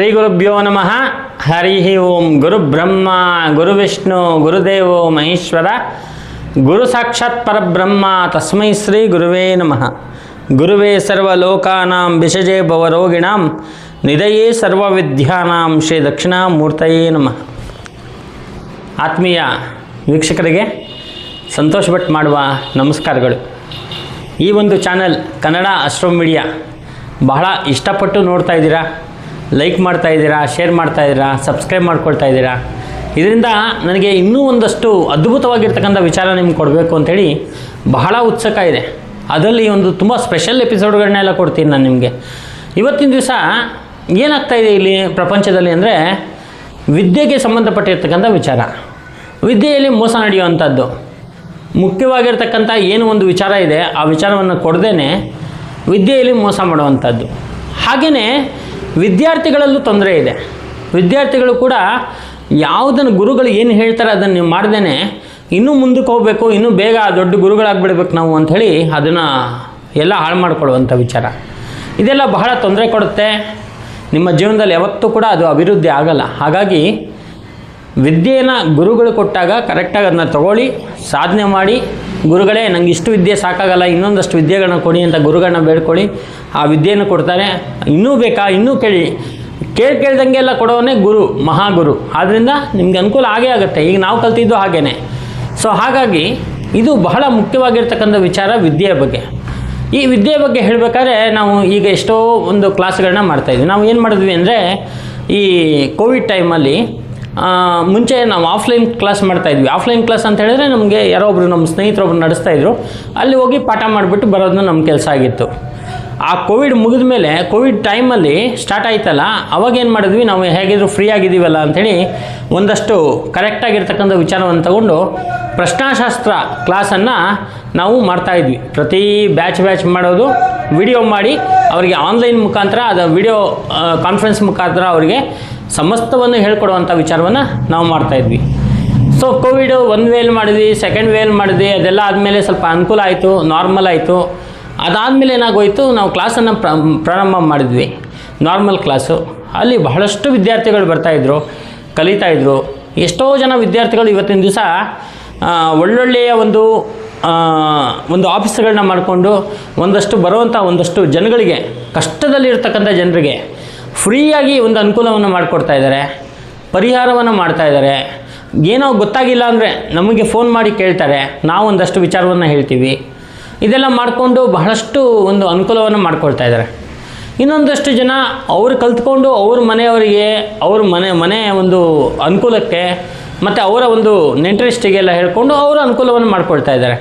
ಶ್ರೀ ಗುರುಭ್ಯೋ ನಮಃ. ಹರಿ ಓಂ ಗುರು ಬ್ರಹ್ಮ, ಗುರು ವಿಷ್ಣು ಗುರುದೇವೋ ಮಹೇಶ್ವರ, ಗುರು ಸಾಕ್ಷಾತ್ ಪರಬ್ರಹ್ಮ, ತಸ್ಮೈ ಶ್ರೀ ಗುರುವೇ ನಮಃ. ಗುರುವೇ ಸರ್ವಲೋಕಾನಾಂ ವಿಷಜೇ ಭವರೋಗಿಣಾಂ, ನಿಧಯೇ ಸರ್ವವಿದ್ಯಾನಾಂ ಶ್ರೀ ದಕ್ಷಿಣಾಮೂರ್ತಯೇ ನಮಃ. ಆತ್ಮೀಯ ವೀಕ್ಷಕರಿಗೆ ಸಂತೋಷ್ ಭಟ್ ಮಾಡುವ ನಮಸ್ಕಾರಗಳು. ಈ ಒಂದು ಚಾನಲ್ ಕನ್ನಡ ಅಸ್ಟ್ರೋ ಮೀಡಿಯಾ ಬಹಳ ಇಷ್ಟಪಟ್ಟು ನೋಡ್ತಾ ಇದ್ದೀರಾ? ಲೈಕ್ ಮಾಡ್ತಾ ಇದ್ದೀರಾ ಶೇರ್ ಮಾಡ್ತಾ ಇದ್ದೀರಾ ಸಬ್ಸ್ಕ್ರೈಬ್ ಮಾಡ್ಕೊಳ್ತಾ ಇದ್ದೀರಾ? ಇದರಿಂದ ನನಗೆ ಇನ್ನೂ ಒಂದಷ್ಟು ಅದ್ಭುತವಾಗಿರ್ತಕ್ಕಂಥ ವಿಚಾರ ನಿಮ್ಗೆ ಕೊಡಬೇಕು ಅಂಥೇಳಿ ಬಹಳ ಉತ್ಸುಕ ಇದೆ. ಅದರಲ್ಲಿ ಒಂದು ತುಂಬ ಸ್ಪೆಷಲ್ ಎಪಿಸೋಡ್ಗಳನ್ನೆಲ್ಲ ಕೊಡ್ತೀನಿ ನಾನು ನಿಮಗೆ. ಇವತ್ತಿನ ದಿವಸ ಏನಾಗ್ತಾ ಇದೆ ಇಲ್ಲಿ ಪ್ರಪಂಚದಲ್ಲಿ ಅಂದರೆ ವಿದ್ಯೆಗೆ ಸಂಬಂಧಪಟ್ಟಿರ್ತಕ್ಕಂಥ ವಿಚಾರ. ವಿದ್ಯೆಯಲ್ಲಿ ಮೋಸ ನಡೆಯುವಂಥದ್ದು. ಮುಖ್ಯವಾಗಿರ್ತಕ್ಕಂಥ ಏನು ಒಂದು ವಿಚಾರ ಇದೆ, ಆ ವಿಚಾರವನ್ನು ಕೊಡದೇನೆ ವಿದ್ಯೆಯಲ್ಲಿ ಮೋಸ ಮಾಡುವಂಥದ್ದು. ಹಾಗೆಯೇ ವಿದ್ಯಾರ್ಥಿಗಳಲ್ಲೂ ತೊಂದರೆ ಇದೆ. ವಿದ್ಯಾರ್ಥಿಗಳು ಕೂಡ ಯಾವುದನ್ನು ಗುರುಗಳು ಏನು ಹೇಳ್ತಾರೆ ಅದನ್ನು ನೀವು ಮಾಡ್ದೇ ಇನ್ನೂ ಮುಂದಕ್ಕೆ ಹೋಗಬೇಕು, ಇನ್ನೂ ಬೇಗ ದೊಡ್ಡ ಗುರುಗಳಾಗ್ಬಿಡ್ಬೇಕು ನಾವು ಅಂಥೇಳಿ ಅದನ್ನು ಎಲ್ಲ ಹಾಳು ಮಾಡಿಕೊಳ್ಳುವಂಥ ವಿಚಾರ. ಇದೆಲ್ಲ ಬಹಳ ತೊಂದರೆ ಕೊಡುತ್ತೆ. ನಿಮ್ಮ ಜೀವನದಲ್ಲಿ ಯಾವತ್ತೂ ಕೂಡ ಅದು ಅಭಿವೃದ್ಧಿ ಆಗಲ್ಲ. ಹಾಗಾಗಿ ವಿದ್ಯೆಯನ್ನು ಗುರುಗಳು ಕೊಟ್ಟಾಗ ಕರೆಕ್ಟಾಗಿ ಅದನ್ನ ತಗೊಳ್ಳಿ, ಸಾಧನೆ ಮಾಡಿ. ಗುರುಗಳೇ, ನಂಗೆ ಇಷ್ಟು ವಿದ್ಯೆ ಸಾಕಾಗಲ್ಲ, ಇನ್ನೊಂದಷ್ಟು ವಿದ್ಯೆಗಳನ್ನ ಕೊಡಿ ಅಂತ ಗುರುಗಳನ್ನ ಬೇಡ್ಕೊಳ್ಳಿ. ಆ ವಿದ್ಯೆಯನ್ನು ಕೊಡ್ತಾರೆ. ಇನ್ನೂ ಬೇಕಾ? ಇನ್ನೂ ಕೇಳಿ. ಕೇಳಿ ಕೇಳ್ದಂಗೆಲ್ಲ ಕೊಡೋವನೇ ಗುರು, ಮಹಾಗುರು. ಆದ್ದರಿಂದ ನಿಮ್ಗೆ ಅನುಕೂಲ ಆಗೇ ಆಗುತ್ತೆ. ಈಗ ನಾವು ಕಲ್ತಿದ್ದು ಹಾಗೇ ಸೊ ಹಾಗಾಗಿ ಇದು ಬಹಳ ಮುಖ್ಯವಾಗಿರ್ತಕ್ಕಂಥ ವಿಚಾರ ವಿದ್ಯೆಯ ಬಗ್ಗೆ. ಈ ವಿದ್ಯೆ ಬಗ್ಗೆ ಹೇಳಬೇಕಾದ್ರೆ ನಾವು ಈಗ ಎಷ್ಟೋ ಒಂದು ಕ್ಲಾಸ್ಗಳನ್ನ ಮಾಡ್ತಾಯಿದ್ವಿ ನಾವು ಏನು ಮಾಡಿದ್ವಿ ಅಂದರೆ ಈ ಕೋವಿಡ್ ಟೈಮಲ್ಲಿ ಮುಂಚೆ ನಾವು ಆಫ್ಲೈನ್ ಕ್ಲಾಸ್ ಮಾಡ್ತಾಯಿದ್ವಿ ಆಫ್ಲೈನ್ ಕ್ಲಾಸ್ ಅಂತ ಹೇಳಿದ್ರೆ ನಮಗೆ ಯಾರೋ ಒಬ್ರು ನಮ್ಮ ಸ್ನೇಹಿತರೊಬ್ರು ನಡೆಸ್ತಾಯಿದ್ರು ಅಲ್ಲಿ ಹೋಗಿ ಪಾಠ ಮಾಡಿಬಿಟ್ಟು ಬರೋದನ್ನ ನಮ್ಮ ಕೆಲಸ ಆಗಿತ್ತು. ಆ ಕೋವಿಡ್ ಮುಗಿದ ಮೇಲೆ ಕೋವಿಡ್ ಟೈಮಲ್ಲಿ ಸ್ಟಾರ್ಟ್ ಆಯ್ತಲ್ಲ, ಅವಾಗ ಏನು ಮಾಡಿದ್ವಿ, ನಾವು ಹೇಗಿದ್ರು ಫ್ರೀ ಆಗಿದ್ದೀವಲ್ಲ ಅಂಥೇಳಿ ಒಂದಷ್ಟು ಕರೆಕ್ಟಾಗಿರ್ತಕ್ಕಂಥ ವಿಚಾರವನ್ನು ತಗೊಂಡು ಪ್ರಶ್ನಾಶಾಸ್ತ್ರ ಕ್ಲಾಸನ್ನು ನಾವು ಮಾಡ್ತಾಯಿದ್ವಿ ಪ್ರತಿ ಬ್ಯಾಚ್ ಬ್ಯಾಚ್ ಮಾಡೋದು ವಿಡಿಯೋ ಮಾಡಿ, ಅವರಿಗೆ ಆನ್ಲೈನ್ ಮುಖಾಂತರ, ಅದು ವಿಡಿಯೋ ಕಾನ್ಫರೆನ್ಸ್ ಮುಖಾಂತರ ಅವರಿಗೆ ಸಮಸ್ತವನ್ನು ಹೇಳ್ಕೊಡುವಂಥ ವಿಚಾರವನ್ನು ನಾವು ಮಾಡ್ತಾಯಿದ್ವಿ ಸೊ ಕೋವಿಡ್ ಒಂದು ವೇಲ್ ಮಾಡಿದ್ವಿ ಸೆಕೆಂಡ್ ವೇಲ್ ಮಾಡಿದ್ವಿ, ಅದೆಲ್ಲ ಆದಮೇಲೆ ಸ್ವಲ್ಪ ಅನುಕೂಲ ಆಯಿತು ನಾರ್ಮಲ್ ಆಯಿತು. ಅದಾದಮೇಲೆ ಏನಾಗೋಯಿತು, ನಾವು ಕ್ಲಾಸನ್ನು ಪ್ರ, ಪ್ರಾರಂಭ ಮಾಡಿದ್ವಿ. ನಾರ್ಮಲ್ ಕ್ಲಾಸು ಅಲ್ಲಿ ಬಹಳಷ್ಟು ವಿದ್ಯಾರ್ಥಿಗಳು ಬರ್ತಾಯಿದ್ರು ಕಲಿತಾಯಿದ್ರು ಎಷ್ಟೋ ಜನ ವಿದ್ಯಾರ್ಥಿಗಳು ಇವತ್ತಿನ ದಿವಸ ಒಳ್ಳೊಳ್ಳೆಯ ಒಂದು ಒಂದು ಆಫೀಸ್ಗಳನ್ನ ಮಾಡಿಕೊಂಡು ಒಂದಷ್ಟು ಬರುವಂಥ ಒಂದಷ್ಟು ಜನಗಳಿಗೆ, ಕಷ್ಟದಲ್ಲಿರ್ತಕ್ಕಂಥ ಜನರಿಗೆ ಫ್ರೀಯಾಗಿ ಒಂದು ಅನುಕೂಲವನ್ನು ಮಾಡಿಕೊಡ್ತಾ ಇದ್ದಾರೆ, ಪರಿಹಾರವನ್ನು ಮಾಡ್ತಾ ಇದ್ದಾರೆ. ಏನೋ ಗೊತ್ತಾಗಿಲ್ಲ ಅಂದರೆ ನಮಗೆ ಫೋನ್ ಮಾಡಿ ಕೇಳ್ತಾರೆ, ನಾವು ಒಂದಷ್ಟು ವಿಚಾರವನ್ನು ಹೇಳ್ತೀವಿ. ಇದೆಲ್ಲ ಮಾಡಿಕೊಂಡು ಬಹಳಷ್ಟು ಒಂದು ಅನುಕೂಲವನ್ನು ಮಾಡ್ಕೊಳ್ತಾ ಇದ್ದಾರೆ. ಇನ್ನೊಂದಷ್ಟು ಜನ ಅವರು ಕಲ್ತ್ಕೊಂಡು ಅವ್ರ ಮನೆಯವರಿಗೆ, ಅವ್ರ ಮನೆ ಮನೆ ಒಂದು ಅನುಕೂಲಕ್ಕೆ ಮತ್ತು ಅವರ ಒಂದು ನೆಂಟ್ರೆಸ್ಟಿಗೆಲ್ಲ ಹೇಳ್ಕೊಂಡು ಅವರ ಅನುಕೂಲವನ್ನು ಮಾಡ್ಕೊಳ್ತಾ ಇದ್ದಾರೆ.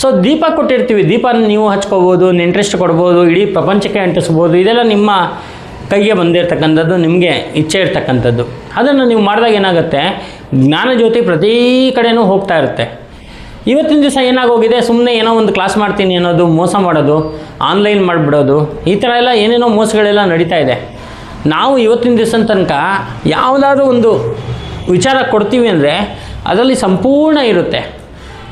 ಸೊ ದೀಪ ಕೊಟ್ಟಿರ್ತೀವಿ. ದೀಪ ನೀವು ಹಚ್ಕೋಬೋದು, ನೆಂಟ್ರೆಸ್ಟ್ ಕೊಡ್ಬೋದು, ಇಡೀ ಪ್ರಪಂಚಕ್ಕೆ ಅಂಟಿಸ್ಬೋದು. ಇದೆಲ್ಲ ನಿಮ್ಮ ಕೈಗೆ ಬಂದಿರತಕ್ಕಂಥದ್ದು, ನಿಮಗೆ ಇಚ್ಛೆ ಇರ್ತಕ್ಕಂಥದ್ದು. ಅದನ್ನು ನೀವು ಮಾಡಿದಾಗ ಏನಾಗುತ್ತೆ? ಜ್ಞಾನ ಜ್ಯೋತಿ ಪ್ರತಿ ಕಡೆನೂ ಹೋಗ್ತಾ ಇರುತ್ತೆ. ಇವತ್ತಿನ ದಿವಸ ಏನಾಗೋಗಿದೆ? ಸುಮ್ಮನೆ ಏನೋ ಒಂದು ಕ್ಲಾಸ್ ಮಾಡ್ತೀನಿ ಅನ್ನೋದು, ಮೋಸ ಮಾಡೋದು ಆನ್ಲೈನ್ ಮಾಡಿಬಿಡೋದು, ಈ ಥರ ಎಲ್ಲ ಏನೇನೋ ಮೋಸಗಳೆಲ್ಲ ನಡೀತಾ ಇದೆ. ನಾವು ಇವತ್ತಿನ ದಿವಸ ತನಕ ಯಾವುದಾದ್ರೂ ಒಂದು ವಿಚಾರ ಕೊಡ್ತೀವಿ ಅಂದರೆ, ಅದರಲ್ಲಿ ಸಂಪೂರ್ಣ ಇರುತ್ತೆ.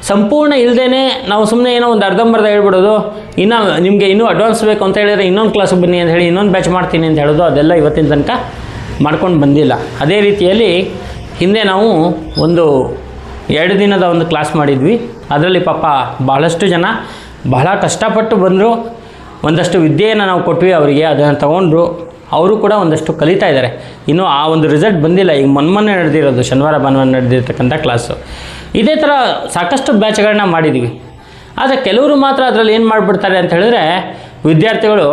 ಸಂಪೂರ್ಣ ಇಲ್ಲದೇ ನಾವು ಸುಮ್ಮನೆ ಏನೋ ಒಂದು ಅರ್ಧಂಬರ್ಧ ಹೇಳ್ಬಿಡೋದು, ಇನ್ನು ನಿಮಗೆ ಇನ್ನೂ ಅಡ್ವಾನ್ಸ್ ಬೇಕು ಅಂತ ಹೇಳಿದರೆ ಇನ್ನೊಂದು ಕ್ಲಾಸ್ ಬನ್ನಿ ಅಂತ ಹೇಳಿ ಇನ್ನೊಂದು ಬ್ಯಾಚ್ ಮಾಡ್ತೀನಿ ಅಂತ ಹೇಳೋದು, ಅದೆಲ್ಲ ಇವತ್ತಿನ ತನಕ ಮಾಡ್ಕೊಂಡು ಬಂದಿಲ್ಲ. ಅದೇ ರೀತಿಯಲ್ಲಿ ಹಿಂದೆ ನಾವು ಒಂದು ಎರಡು ದಿನದ ಒಂದು ಕ್ಲಾಸ್ ಮಾಡಿದ್ವಿ. ಅದರಲ್ಲಿ ಪಾಪ ಬಹಳಷ್ಟು ಜನ ಬಹಳ ಕಷ್ಟಪಟ್ಟು ಬಂದರು. ಒಂದಷ್ಟು ವಿದ್ಯೆಯನ್ನು ನಾವು ಕೊಟ್ವಿ ಅವರಿಗೆ, ಅದನ್ನು ತಗೊಂಡ್ರು. ಅವರು ಕೂಡ ಒಂದಷ್ಟು ಕಲಿತಾ ಇದ್ದಾರೆ. ಇನ್ನೂ ಆ ಒಂದು ರಿಸಲ್ಟ್ ಬಂದಿಲ್ಲ. ಈಗ ಮೊನ್ನೆ ನಡೆದಿರೋದು, ಶನಿವಾರ ಭಾನುವಾರ ನಡೆದಿರ್ತಕ್ಕಂಥ ಕ್ಲಾಸು ಇದೇ ಥರ ಸಾಕಷ್ಟು ಬ್ಯಾಚ್ಗಳನ್ನ ಮಾಡಿದ್ದೀವಿ ಆದರೆ ಕೆಲವರು ಮಾತ್ರ ಅದರಲ್ಲಿ ಏನು ಮಾಡಿಬಿಡ್ತಾರೆ ಅಂತ ಹೇಳಿದ್ರೆ ವಿದ್ಯಾರ್ಥಿಗಳು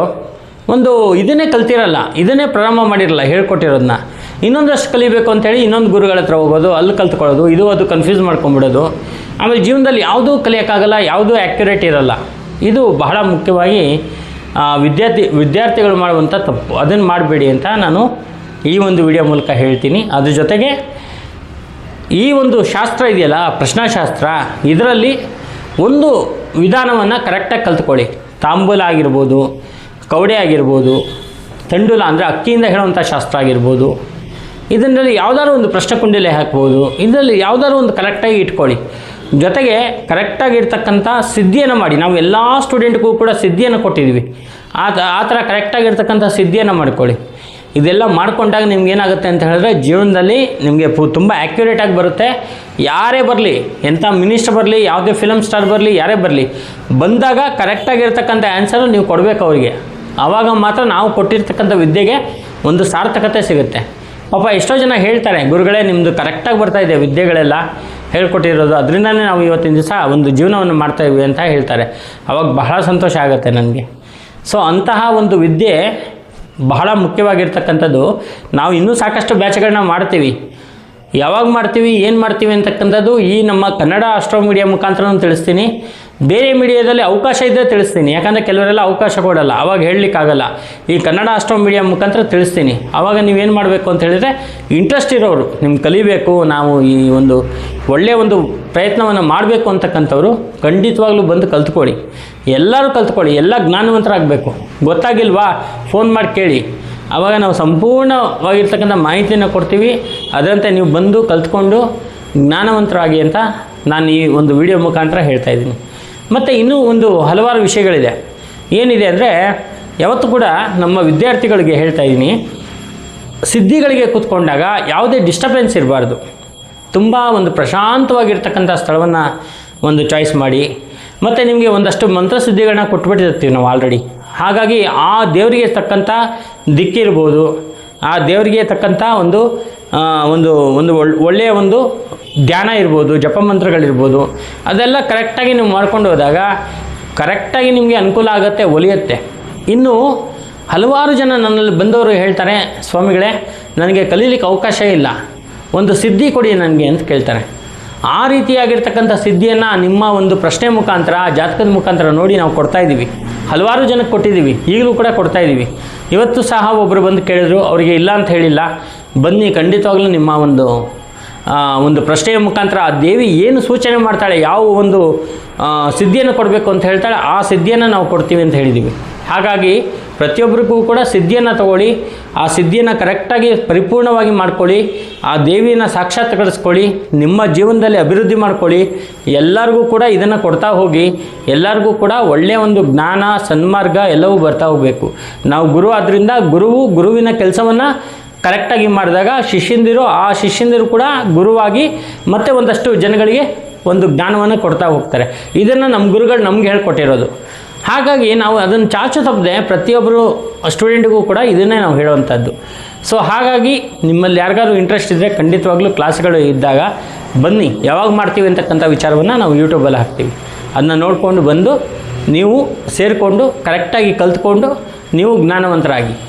ಒಂದು ಇದನ್ನೇ ಕಲ್ತಿರಲ್ಲ, ಇದನ್ನೇ ಪ್ರಾರಂಭ ಮಾಡಿರಲ್ಲ ಹೇಳ್ಕೊಟ್ಟಿರೋದನ್ನ ಇನ್ನೊಂದಷ್ಟು ಕಲಿಬೇಕು ಅಂತೇಳಿ ಇನ್ನೊಂದು ಗುರುಗಳ ಹತ್ರ ಹೋಗೋದು, ಅಲ್ಲಿ ಕಲ್ತ್ಕೊಳ್ಳೋದು, ಇದು ಅದು ಕನ್ಫ್ಯೂಸ್ ಮಾಡ್ಕೊಂಬಿಡೋದು ಆಮೇಲೆ ಜೀವನದಲ್ಲಿ ಯಾವುದೂ ಕಲಿಯೋಕ್ಕಾಗಲ್ಲ, ಯಾವುದೂ ಆ್ಯಕ್ಯುರೇಟ್ ಇರಲ್ಲ. ಇದು ಬಹಳ ಮುಖ್ಯವಾಗಿ ವಿದ್ಯಾರ್ಥಿ, ವಿದ್ಯಾರ್ಥಿಗಳು ಮಾಡುವಂಥ ತಪ್ಪು. ಅದನ್ನು ಮಾಡಬೇಡಿ ಅಂತ ನಾನು ಈ ಒಂದು ವಿಡಿಯೋ ಮೂಲಕ ಹೇಳ್ತೀನಿ. ಅದ್ರ ಜೊತೆಗೆ ಈ ಒಂದು ಶಾಸ್ತ್ರ ಇದೆಯಲ್ಲ, ಪ್ರಶ್ನಾಶಾಸ್ತ್ರ, ಇದರಲ್ಲಿ ಒಂದು ವಿಧಾನವನ್ನು ಕರೆಕ್ಟಾಗಿ ಕಲ್ತ್ಕೊಳ್ಳಿ. ತಾಂಬೂಲ ಆಗಿರ್ಬೋದು, ಕವಡೆ ಆಗಿರ್ಬೋದು, ತಂಡುಲ ಅಂದರೆ ಅಕ್ಕಿಯಿಂದ ಹೇಳುವಂಥ ಶಾಸ್ತ್ರ ಆಗಿರ್ಬೋದು. ಇದರಲ್ಲಿ ಯಾವುದಾದ್ರು ಒಂದು ಪ್ರಶ್ನೆ ಕುಂಡಿಲೆ ಹಾಕ್ಬೋದು. ಇದರಲ್ಲಿ ಯಾವುದಾದ್ರು ಒಂದು ಕರೆಕ್ಟಾಗಿ ಇಟ್ಕೊಳ್ಳಿ. ಜೊತೆಗೆ ಕರೆಕ್ಟಾಗಿರ್ತಕ್ಕಂಥ ಸಿದ್ಧಿಯನ್ನು ಮಾಡಿ. ನಾವು ಎಲ್ಲ ಸ್ಟೂಡೆಂಟ್ಗೂ ಕೂಡ ಸಿದ್ಧಿಯನ್ನು ಕೊಟ್ಟಿದ್ವಿ ಆ ಆ ಥರ ಕರೆಕ್ಟಾಗಿರ್ತಕ್ಕಂಥ ಸಿದ್ಧಿಯನ್ನು ಮಾಡ್ಕೊಳ್ಳಿ. ಇದೆಲ್ಲ ಮಾಡ್ಕೊಂಡಾಗ ನಿಮ್ಗೆ ಏನಾಗುತ್ತೆ ಅಂತ ಹೇಳಿದ್ರೆ ಜೀವನದಲ್ಲಿ ನಿಮಗೆ ಪು ತುಂಬ ಆ್ಯಕ್ಯುರೇಟಾಗಿ ಬರುತ್ತೆ. ಯಾರೇ ಬರಲಿ, ಎಂಥ ಮಿನಿಸ್ಟರ್ ಬರಲಿ, ಯಾವುದೇ ಫಿಲಮ್ ಸ್ಟಾರ್ ಬರಲಿ, ಯಾರೇ ಬರಲಿ, ಬಂದಾಗ ಕರೆಕ್ಟಾಗಿರ್ತಕ್ಕಂಥ ಆ್ಯನ್ಸರು ನೀವು ಕೊಡಬೇಕು ಅವರಿಗೆ. ಆವಾಗ ಮಾತ್ರ ನಾವು ಕೊಟ್ಟಿರ್ತಕ್ಕಂಥ ವಿದ್ಯೆಗೆ ಒಂದು ಸಾರ್ಥಕತೆ ಸಿಗುತ್ತೆ. ಪಾಪ ಎಷ್ಟೋ ಜನ ಹೇಳ್ತಾರೆ, ಗುರುಗಳೇ ನಿಮ್ಮದು ಕರೆಕ್ಟಾಗಿ ಬರ್ತಾ ಇದೆ ವಿದ್ಯೆಗಳೆಲ್ಲ. ಹೇಳ್ಕೊಟ್ಟಿರೋದು, ಅದರಿಂದನೇ ನಾವು ಇವತ್ತಿನ ದಿವಸ ಒಂದು ಜೀವನವನ್ನು ಮಾಡ್ತಾ ಇದ್ವಿ ಅಂತ ಹೇಳ್ತಾರೆ. ಅವಾಗ ಬಹಳ ಸಂತೋಷ ಆಗುತ್ತೆ ನನಗೆ. ಸೊ ಅಂತಹ ಒಂದು ವಿದ್ಯೆ ಬಹಳ ಮುಖ್ಯವಾಗಿರ್ತಕ್ಕಂಥದ್ದು. ನಾವು ಇನ್ನೂ ಸಾಕಷ್ಟು ಬ್ಯಾಚ್ಗಳನ್ನ ಮಾಡ್ತೀವಿ. ಯಾವಾಗ ಮಾಡ್ತೀವಿ, ಏನು ಮಾಡ್ತೀವಿ ಅಂತಕ್ಕಂಥದ್ದು ಈ ನಮ್ಮ ಕನ್ನಡ ಅಸ್ಟ್ರೋ ಮೀಡಿಯಾ ಮುಖಾಂತರ ತಿಳಿಸ್ತೀನಿ. ಬೇರೆ ಮೀಡಿಯಾದಲ್ಲಿ ಅವಕಾಶ ಇದ್ದರೆ ತಿಳಿಸ್ತೀನಿ. ಯಾಕಂದರೆ ಕೆಲವರೆಲ್ಲ ಅವಕಾಶ ಕೊಡಲ್ಲ, ಅವಾಗ ಹೇಳಲಿಕ್ಕಾಗಲ್ಲ. ಈ ಕನ್ನಡ ಅಷ್ಟೋ ಮೀಡಿಯಾ ಮುಖಾಂತರ ತಿಳಿಸ್ತೀನಿ. ಆವಾಗ ನೀವೇನು ಮಾಡಬೇಕು ಅಂತ ಹೇಳಿದರೆ ಇಂಟ್ರೆಸ್ಟ್ ಇರೋರು ನಿಮ್ಗೆ ಕಲಿಬೇಕು, ನಾವು ಈ ಒಂದು ಒಳ್ಳೆಯ ಒಂದು ಪ್ರಯತ್ನವನ್ನು ಮಾಡಬೇಕು ಅಂತಕ್ಕಂಥವ್ರು ಖಂಡಿತವಾಗ್ಲೂ ಬಂದು ಕಲ್ತ್ಕೊಳ್ಳಿ. ಎಲ್ಲರೂ ಕಲ್ತ್ಕೊಳ್ಳಿ, ಎಲ್ಲ ಜ್ಞಾನವಂತರಾಗಬೇಕು. ಗೊತ್ತಾಗಿಲ್ವಾ? ಫೋನ್ ಮಾಡಿ ಕೇಳಿ. ಆವಾಗ ನಾವು ಸಂಪೂರ್ಣವಾಗಿರ್ತಕ್ಕಂಥ ಮಾಹಿತಿಯನ್ನು ಕೊಡ್ತೀವಿ. ಅದರಂತೆ ನೀವು ಬಂದು ಕಲ್ತ್ಕೊಂಡು ಜ್ಞಾನವಂತರಾಗಿ ಅಂತ ನಾನು ಈ ಒಂದು ವಿಡಿಯೋ ಮುಖಾಂತರ ಹೇಳ್ತಾ ಇದ್ದೀನಿ. ಮತ್ತು ಇನ್ನೂ ಒಂದು ಹಲವಾರು ವಿಷಯಗಳಿದೆ. ಏನಿದೆ ಅಂದರೆ, ಯಾವತ್ತೂ ಕೂಡ ನಮ್ಮ ವಿದ್ಯಾರ್ಥಿಗಳಿಗೆ ಹೇಳ್ತಾ ಇದ್ದೀನಿ, ಸಿದ್ಧಿಗಳಿಗೆ ಕೂತ್ಕೊಂಡಾಗ ಯಾವುದೇ ಡಿಸ್ಟರ್ಬೆನ್ಸ್ ಇರಬಾರ್ದು. ತುಂಬ ಒಂದು ಪ್ರಶಾಂತವಾಗಿರ್ತಕ್ಕಂಥ ಸ್ಥಳವನ್ನು ಒಂದು ಚಾಯ್ಸ್ ಮಾಡಿ ಮತ್ತು ನಿಮಗೆ ಒಂದಷ್ಟು ಮಂತ್ರಸಿದ್ಧಿಗಳನ್ನ ಕೊಟ್ಬಿಟ್ಟಿರ್ತೀವಿ ನಾವು ಆಲ್ರೆಡಿ ಹಾಗಾಗಿ ಆ ದೇವರಿಗೆ ತಕ್ಕಂಥ ದಿಕ್ಕಿರ್ಬೋದು ಆ ದೇವರಿಗೆ ತಕ್ಕಂಥ ಒಂದು ಒಂದು ಒಂದು ಒಳ್, ಒಳ್ಳೆಯ ಒಂದು ಧ್ಯಾನ ಇರ್ಬೋದು ಜಪಮಂತ್ರಗಳಿರ್ಬೋದು ಅದೆಲ್ಲ ಕರೆಕ್ಟಾಗಿ ನೀವು ಮಾಡ್ಕೊಂಡು ಹೋದಾಗ ಕರೆಕ್ಟಾಗಿ ನಿಮಗೆ ಅನುಕೂಲ ಆಗುತ್ತೆ, ಒಲಿಯುತ್ತೆ. ಇನ್ನು ಹಲವಾರು ಜನ ನನ್ನಲ್ಲಿ ಬಂದವರು ಹೇಳ್ತಾರೆ, ಸ್ವಾಮಿಗಳೇ, ನನಗೆ ಕಲೀಲಿಕ್ಕೆ ಅವಕಾಶ ಇಲ್ಲ. ಒಂದು ಸಿದ್ಧಿ ಕೊಡಿ ನನಗೆ ಅಂತ ಕೇಳ್ತಾರೆ. ಆ ರೀತಿಯಾಗಿರ್ತಕ್ಕಂಥ ಸಿದ್ಧಿಯನ್ನು ನಿಮ್ಮ ಒಂದು ಪ್ರಶ್ನೆ ಮುಖಾಂತರ, ಜಾತಕದ ಮುಖಾಂತರ ನೋಡಿ ನಾವು ಕೊಡ್ತಾ ಇದ್ದೀವಿ. ಹಲವಾರು ಜನಕ್ಕೆ ಕೊಟ್ಟಿದ್ದೀವಿ. ಈಗಲೂ ಕೂಡ ಕೊಡ್ತಾ ಇದ್ದೀವಿ. ಇವತ್ತು ಸಹ ಒಬ್ಬರು ಬಂದು ಕೇಳಿದ್ರು, ಅವರಿಗೆ ಇಲ್ಲ ಅಂತ ಹೇಳಿಲ್ಲ. ಬನ್ನಿ, ಖಂಡಿತವಾಗ್ಲೂ ನಿಮ್ಮ ಒಂದು ಒಂದು ಪ್ರಶ್ನೆಯ ಮುಖಾಂತರ ಆ ದೇವಿ ಏನು ಸೂಚನೆ ಮಾಡ್ತಾಳೆ, ಯಾವ ಒಂದು ಸಿದ್ಧಿಯನ್ನು ಕೊಡಬೇಕು ಅಂತ ಹೇಳ್ತಾಳೆ, ಆ ಸಿದ್ಧಿಯನ್ನು ನಾವು ಕೊಡ್ತೀವಿ ಅಂತ ಹೇಳಿದ್ದೀವಿ ಹಾಗಾಗಿ ಪ್ರತಿಯೊಬ್ಬರಿಗೂ ಕೂಡ ಸಿದ್ಧಿಯನ್ನು ತಗೊಳ್ಳಿ, ಆ ಸಿದ್ಧಿಯನ್ನು ಕರೆಕ್ಟಾಗಿ ಪರಿಪೂರ್ಣವಾಗಿ ಮಾಡ್ಕೊಳ್ಳಿ, ಆ ದೇವಿಯನ್ನು ಸಾಕ್ಷಾತ್ಕರಿಸ್ಕೊಳ್ಳಿ, ನಿಮ್ಮ ಜೀವನದಲ್ಲಿ ಅಭಿವೃದ್ಧಿ ಮಾಡ್ಕೊಳ್ಳಿ, ಎಲ್ಲರಿಗೂ ಕೂಡ ಇದನ್ನು ಕೊಡ್ತಾ ಹೋಗಿ, ಎಲ್ಲರಿಗೂ ಕೂಡ ಒಳ್ಳೆಯ ಒಂದು ಜ್ಞಾನ, ಸನ್ಮಾರ್ಗ ಎಲ್ಲವೂ ಬರ್ತಾ ಹೋಗಬೇಕು. ನಾವು ಗುರು ಆದ್ದರಿಂದ ಗುರುವು ಗುರುವಿನ ಕೆಲಸವನ್ನು ಕರೆಕ್ಟಾಗಿ ಮಾಡಿದಾಗ ಶಿಷ್ಯಂದಿರು, ಆ ಶಿಷ್ಯಂದಿರು ಕೂಡ ಗುರುವಾಗಿ ಮತ್ತೆ ಒಂದಷ್ಟು ಜನಗಳಿಗೆ ಒಂದು ಜ್ಞಾನವನ್ನು ಕೊಡ್ತಾ ಹೋಗ್ತಾರೆ. ಇದನ್ನು ನಮ್ಮ ಗುರುಗಳು ನಮ್ಗೆ ಹೇಳ್ಕೊಟ್ಟಿರೋದು. ಹಾಗಾಗಿ ನಾವು ಅದನ್ನು ಚಾಚು ತಪ್ಪದೆ ಪ್ರತಿಯೊಬ್ಬರು ಸ್ಟೂಡೆಂಟ್ಗೂ ಕೂಡ ಇದನ್ನೇ ನಾವು ಹೇಳುವಂಥದ್ದು. ಸೊ ಹಾಗಾಗಿ ನಿಮ್ಮಲ್ಲಿ ಯಾರಿಗಾದ್ರೂ ಇಂಟ್ರೆಸ್ಟ್ ಇದ್ದರೆ ಖಂಡಿತವಾಗ್ಲೂ ಕ್ಲಾಸ್ಗಳು ಇದ್ದಾಗ ಬನ್ನಿ. ಯಾವಾಗ ಮಾಡ್ತೀವಿ ಅಂತಕ್ಕಂಥ ವಿಚಾರವನ್ನು ನಾವು ಯೂಟ್ಯೂಬಲ್ಲಿ ಹಾಕ್ತೀವಿ. ಅದನ್ನ ನೋಡಿಕೊಂಡು ಬಂದು ನೀವು ಸೇರಿಕೊಂಡು ಕರೆಕ್ಟಾಗಿ ಕಲ್ತ್ಕೊಂಡು ನೀವು ಜ್ಞಾನವಂತರಾಗಿ.